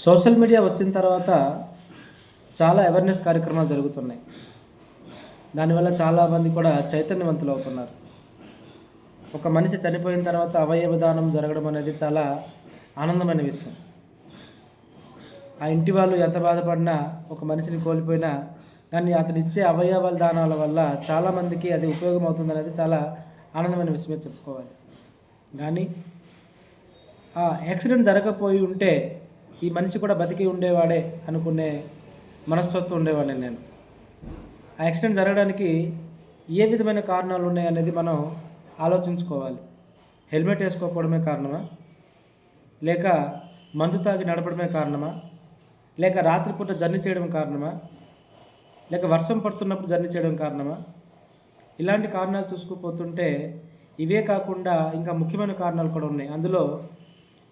Social media వచ్చిన తర్వాత చాలా అవేర్నెస్ కార్యక్రమాలు జరుగుతున్నాయి. దానివల్ల చాలామంది కూడా చైతన్యవంతులు అవుతున్నారు. ఒక మనిషి చనిపోయిన తర్వాత అవయవ దానం జరగడం అనేది చాలా ఆనందమైన విషయం. ఆ ఇంటి వాళ్ళు ఎంత బాధపడినా ఒక మనిషిని కోల్పోయినా కానీ అతను ఇచ్చే అవయవాల దానాల వల్ల చాలామందికి అది ఉపయోగం అవుతుంది అనేది చాలా ఆనందమైన విషయమే చెప్పుకోవాలి. కానీ ఆ యాక్సిడెంట్ జరగకపోయి ఉంటే ఈ మనిషి కూడా బతికి ఉండేవాడే అనుకునే మనస్తత్వం ఉండేవాడిని నేను. ఆ యాక్సిడెంట్ జరగడానికి ఏ విధమైన కారణాలు ఉన్నాయి అనేది మనం ఆలోచించుకోవాలి. హెల్మెట్ వేసుకోకపోవడమే కారణమా? లేక మందు తాగి నడపడమే కారణమా? లేక రాత్రిపూట జర్నీ చేయడం కారణమా? లేక వర్షం పడుతున్నప్పుడు జర్నీ చేయడం కారణమా? ఇలాంటి కారణాలు చూసుకుపోతుంటే ఇవే కాకుండా ఇంకా ముఖ్యమైన కారణాలు కూడా ఉన్నాయి. అందులో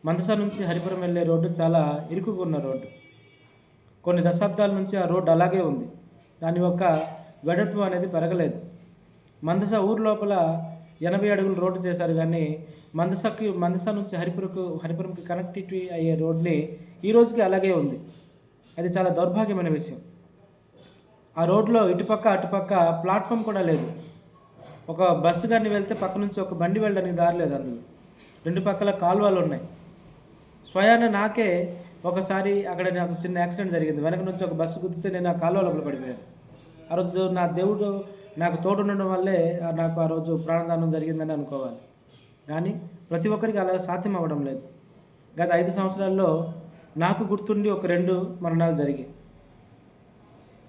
మందస నుంచి హరిపురం వెళ్ళే రోడ్డు చాలా ఇరుకుగా ఉన్న రోడ్డు. కొన్ని దశాబ్దాల నుంచి ఆ రోడ్డు అలాగే ఉంది. దాని యొక్క వెడల్పు అనేది పెరగలేదు. మందస ఊరు లోపల ఎనభై అడుగులు రోడ్డు చేశారు కానీ మందసకి మందస నుంచి హరిపురకు హరిపురంకి కనెక్టివిటీ అయ్యే రోడ్ని ఈ రోజుకి అలాగే ఉంది. అది చాలా దౌర్భాగ్యమైన విషయం. ఆ రోడ్లో ఇటుపక్క అటుపక్క ప్లాట్ఫామ్ కూడా లేదు. ఒక బస్సు కానీ వెళ్తే పక్క నుంచి ఒక బండి వెళ్ళడానికి దారి లేదు అందులో. రెండు పక్కల కాలువలు ఉన్నాయి. స్వయాన నాకే ఒకసారి అక్కడ నాకు చిన్న యాక్సిడెంట్ జరిగింది. వెనక నుంచి ఒక బస్సు గుద్దితే నేను ఆ కాలువ లోపల పడిపోయాను. ఆ రోజు నా దేవుడు నాకు తోడు ఉండడం వల్లే నాకు ఆ రోజు ప్రాణదానం జరిగిందని అనుకోవాలి. కానీ ప్రతి ఒక్కరికి అలా సాధ్యం అవ్వడం లేదు. గత ఐదు సంవత్సరాల్లో నాకు గుర్తుండి ఒక రెండు మరణాలు జరిగాయి.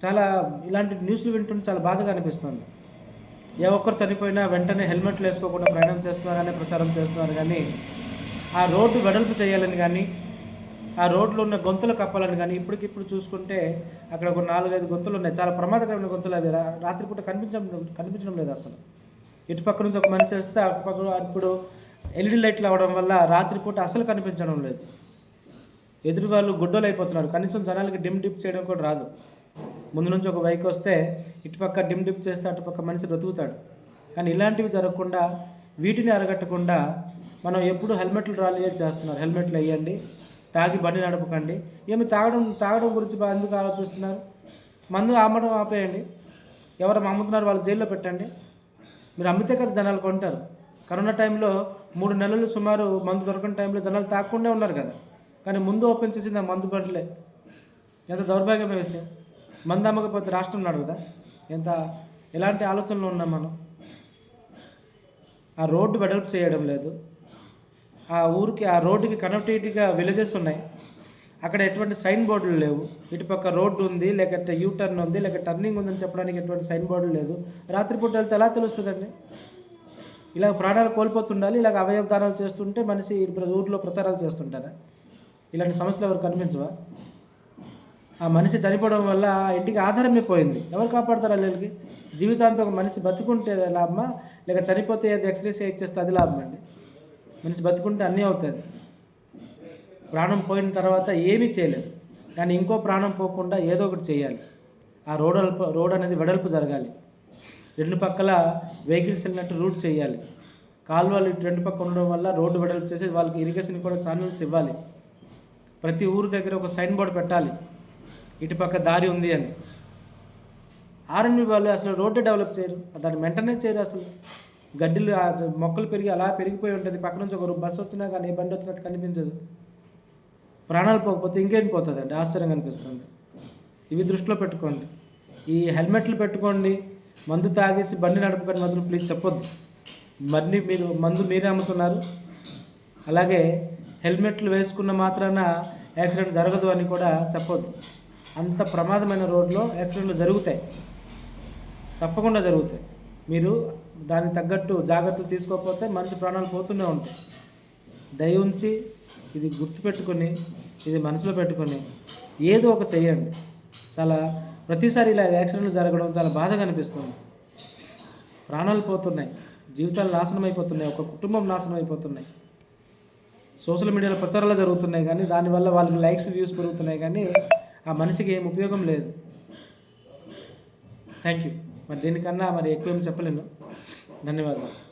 చాలా ఇలాంటి న్యూస్లు వింటుంటే చాలా బాధగా అనిపిస్తుంది. ఏ ఒక్కరు చనిపోయినా వెంటనే హెల్మెట్లు వేసుకోకుండా ప్రయాణం చేస్తున్నారనే ప్రచారం చేస్తున్నారు కానీ ఆ రోడ్డు వెడల్పు చేయాలని కానీ ఆ రోడ్లో ఉన్న గొంతులు కప్పాలని కానీ ఇప్పటికిప్పుడు చూసుకుంటే అక్కడ ఒక నాలుగైదు గొంతులు ఉన్నాయి. చాలా ప్రమాదకరమైన గొంతులు అది రాత్రిపూట కనిపించడం కనిపించడం లేదు అసలు. ఇటుపక్క నుంచి ఒక మనిషి వస్తే అటుపక్క ఇప్పుడు ఎల్ఈడి లైట్లు అవడం వల్ల రాత్రిపూట అసలు కనిపించడం లేదు. ఎదురు వాళ్ళు గుడ్డలు అయిపోతున్నారు. కనీసం జనాలకి డిమ్ డిప్ చేయడం కూడా రాదు. ముందు నుంచి ఒక బైక్ వస్తే ఇటుపక్క డిమ్ డిప్ చేస్తే అటుపక్క మనిషి బ్రతుకుతాడు. కానీ ఇలాంటివి జరగకుండా వీటిని అరగట్టకుండా మనం ఎప్పుడు హెల్మెట్లు రాలి చేస్తున్నారు. హెల్మెట్లు వేయండి తాగి బండి నడపకండి. ఏమి తాగడం తాగడం గురించి ఎందుకు ఆలోచిస్తున్నారు? మందు అమ్మడం ఆపేయండి. ఎవరు అమ్ముతున్నారు వాళ్ళు జైల్లో పెట్టండి. మీరు అమ్మితే కదా జనాలు కొంటారు. కరోనా టైంలో మూడు నెలలు సుమారు మందు దొరకని టైంలో జనాలు తాకుండా ఉన్నారు కదా. కానీ ముందు ఓపెన్ చేసింది ఆ మందు బండ్లే. ఎంత దౌర్భాగ్యమైన విషయం. మందు అమ్మకపోతే రాష్ట్రం ఉన్నాడు కదా. ఎంత ఎలాంటి ఆలోచనలు ఉన్నాం మనం? ఆ రోడ్డు వెడల్పు చేయడం లేదు. ఆ ఊరికి ఆ రోడ్డుకి కనెక్టివిటీగా విలేజెస్ ఉన్నాయి. అక్కడ ఎటువంటి సైన్ బోర్డులు లేవు. ఇటుపక్క రోడ్డు ఉంది లేకపోతే యూ టర్న్ ఉంది లేక టర్నింగ్ ఉందని చెప్పడానికి ఎటువంటి సైన్ బోర్డులు లేదు. రాత్రిపూట వెళ్తే ఎలా తెలుస్తుందండి? ఇలా ప్రాణాలు కోల్పోతుండాలి ఇలాగ అవయవ దానాలు చేస్తుంటే మనిషి ఇప్పుడు ఊర్లో ప్రచారాలు చేస్తుంటారా? ఇలాంటి సమస్యలు ఎవరు కనిపించవా? ఆ మనిషి చనిపోవడం వల్ల ఆ ఇంటికి ఆధారమే పోయింది. ఎవరు కాపాడతారు వాళ్ళకి జీవితాంతం ఒక మనిషి బతుకుంటే లాభమా? లేక చనిపోతే అది ఎక్స్రేస్ ఇచ్చేస్తే అది లాభం అండి మనిషి బతుకుంటే అన్నీ అవుతుంది ప్రాణం పోయిన తర్వాత ఏమీ చేయలేదు కానీ ఇంకో ప్రాణం పోకుండా ఏదో ఒకటి చేయాలి. ఆ రోడ్ రోడ్ అనేది వెడల్పు జరగాలి. రెండు పక్కల వెహికల్స్ వెళ్ళినట్టు రూట్ చేయాలి. కాలువలు ఇటు రెండు పక్క ఉండడం వల్ల రోడ్డు వెడల్పు చేసి వాళ్ళకి ఇరిగేషన్ కూడా ఛానల్స్ ఇవ్వాలి. ప్రతి ఊరు దగ్గర ఒక సైన్ బోర్డు పెట్టాలి. ఇటుపక్క దారి ఉంది అని. ఆర్ఎన్బి వాళ్ళు అసలు రోడ్డు డెవలప్ చేయరు. దాన్ని మెయింటెనెన్స్ చేయరు అసలు. గడ్డిలు మొక్కలు పెరిగి అలా పెరిగిపోయి ఉంటుంది. పక్క నుంచి ఒక బస్సు వచ్చినా కానీ ఏ బండి వచ్చినా కనిపించదు. ప్రాణాలు పోకపోతే ఇంకేం పోతుందండి? ఆశ్చర్యం అనిపిస్తుంది. ఇవి దృష్టిలో పెట్టుకోండి. ఈ హెల్మెట్లు పెట్టుకోండి. మందు తాగేసి బండి నడపకండి మాత్రం ప్లీజ్ చెప్పొద్దు. బండి మీరు మందు మీరే అమ్ముతున్నారు. అలాగే హెల్మెట్లు వేసుకున్న మాత్రాన యాక్సిడెంట్ జరగదు అని కూడా చెప్పొద్దు. అంత ప్రమాదమైన రోడ్లో యాక్సిడెంట్లు జరుగుతాయి. తప్పకుండా జరుగుతాయి. మీరు దానికి తగ్గట్టు జాగ్రత్తలు తీసుకోకపోతే మనిషి ప్రాణాలు పోతూనే ఉంటాయి. దయ ఉంచి ఇది గుర్తుపెట్టుకొని ఇది మనసులో పెట్టుకొని ఏదో ఒక చెయ్యండి. చాలా ప్రతిసారి ఇలా యాక్సిడెంట్లు జరగడం చాలా బాధగా అనిపిస్తుంది. ప్రాణాలు పోతున్నాయి. జీవితాలు నాశనం అయిపోతున్నాయి. ఒక కుటుంబం నాశనం అయిపోతున్నాయి. సోషల్ మీడియాలో ప్రచారాలు జరుగుతున్నాయి కానీ దానివల్ల వాళ్ళకి లైక్స్ వ్యూస్ పెరుగుతున్నాయి కానీ ఆ మనిషికి ఏం ఉపయోగం లేదు. థ్యాంక్ యూ మరి దీనికన్నా మరి ఎక్కువ ఏం చెప్పలేను. ధన్యవాదాలు.